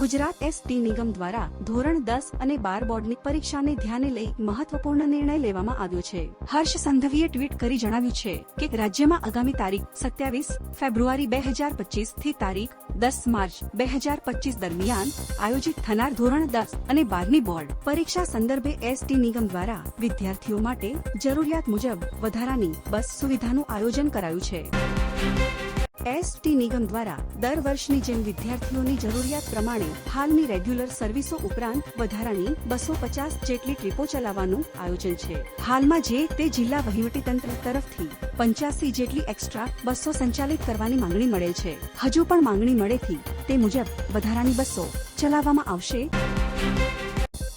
Gujarat ST નિગમ દ્વારા ધોરણ દસ અને બાર બોર્ડની પરીક્ષાને ધ્યાને લઈ મહત્વપૂર્ણ નિર્ણય લેવામાં આવ્યો છે. હર્ષ સંધવીએ ટ્વીટ કરી જણાવ્યું છે કે રાજ્યમાં આગામી તારીખ સત્યાવીસ ફેબ્રુઆરી બે હજાર પચીસથી તારીખ દસ માર્ચ બે હજાર પચીસ દરમિયાન આયોજિત થનાર ધોરણ દસ અને બારની બોર્ડ પરીક્ષા સંદર્ભે એસટી નિગમ દ્વારા વિદ્યાર્થીઓ માટે જરૂરિયાત મુજબ વધારાની બસ સુવિધાનું આયોજન કરાયું છે. એસટી નિગમ દ્વારા દર વર્ષની જેમ વિદ્યાર્થીઓની જરૂરિયાત પ્રમાણે હાલની રેગ્યુલર સર્વિસો ઉપરાંત વધારાની બસો પચાસ જેટલી ટ્રીપો ચલાવવાનું આયોજન છે. હાલમાં જે તે જિલ્લા વહીવટીતંત્ર તરફથી પંચ્યાસી જેટલી એક્સ્ટ્રા બસો સંચાલિત કરવાની માંગણી મળેલ છે. હજુ પણ માંગણી મળેથી તે મુજબ વધારાની બસો ચલાવવામાં આવશે.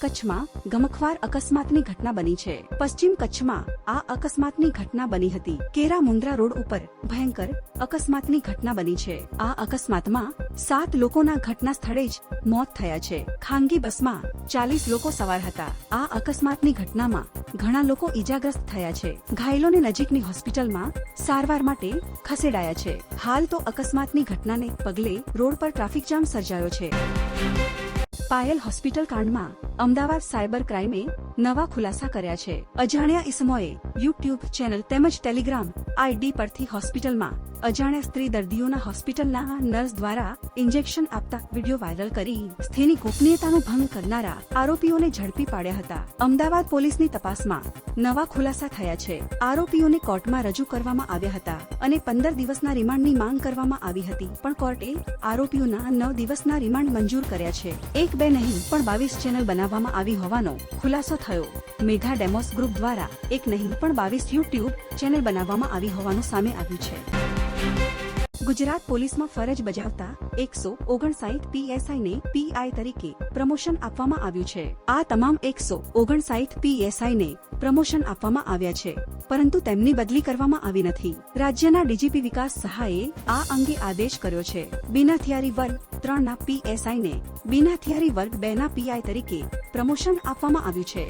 કચ્છમાં ગમખવાર અકસ્માતની ઘટના બની છે. પશ્ચિમ કચ્છમાં આ અકસ્માતની ઘટના બની હતી. કેરા મુન્દ્રા રોડ ઉપર ભયંકર અકસ્માતની ઘટના બની છે. આ અકસ્માતમાં સાત લોકોના ઘટના સ્થળે જ મોત થયા છે. ખાનગી બસમાં ચાલીસ લોકો સવાર હતા. આ અકસ્માતની ઘટનામાં ઘણા લોકો ઈજાગ્રસ્ત થયા છે. ઘાયલોને નજીકની હોસ્પિટલમાં સારવાર માટે ખસેડાયા છે. હાલ તો અકસ્માતની ઘટનાને પગલે રોડ પર ટ્રાફિક જામ સર્જાયો છે. પાયલ હોસ્પિટલ કાંડમાં અમદાવાદ સાયબર ક્રાઇમે નવા ખુલાસા કર્યા છે. અજાણ્યા ઇસમોએ યુટ્યુબ ચેનલ તેમજ ટેલિગ્રામ આઈડી પરથી હોસ્પિટલમાં અજાણ્યા સ્ત્રી દર્દીઓના હોસ્પિટલના નર્સ દ્વારા ઇન્જેક્શન આપતા વીડિયો વાયરલ કરી સ્થિની ગોપનીયતાનો ભંગ કરનારા આરોપીઓને ઝડપી પાડ્યા હતા. અમદાવાદ પોલીસની તપાસમાં નવા ખુલાસા થયા છે. આરોપીઓને કોર્ટમાં રજૂ કરવામાં આવ્યા હતા અને પંદર દિવસના રિમાન્ડની માંગ કરવામાં આવી હતી. પણ કોર્ટે આરોપીઓના નવ દિવસના રિમાન્ડ મંજૂર કર્યા છે. એક બે નહીં, પણ બાવીસ ચેનલ બનાવવામાં આવી હોવાનો ખુલાસો થયો. મેઘા ડેમોસ ગ્રુપ દ્વારા એક નહીં, પણ બાવીસ યુટ્યુબ ચેનલ બનાવવામાં આવી હોવાનું સામે આવ્યું છે. ગુજરાત પોલીસમાં ફરજ બજાવતા એકસો ઓગણસાઠ પીએસઆઈ ને પીઆઈ તરીકે પ્રમોશન આપવામાં આવ્યું છે. આ તમામ એકસો ઓગણસાઠ પીએસઆઈ ને પ્રમોશન આપવામાં આવ્યા છે, પરંતુ તેમની બદલી કરવામાં આવી નથી. રાજ્યના ડીજીપી વિકાસ સહાયે આ અંગે આદેશ કર્યો છે. બિના થિયારી વર્ગ પીએસઆઈ ને બિનાથિયારી વર્ગ બે ના પીઆઈ તરીકે પ્રમોશન આપવામાં આવ્યું છે.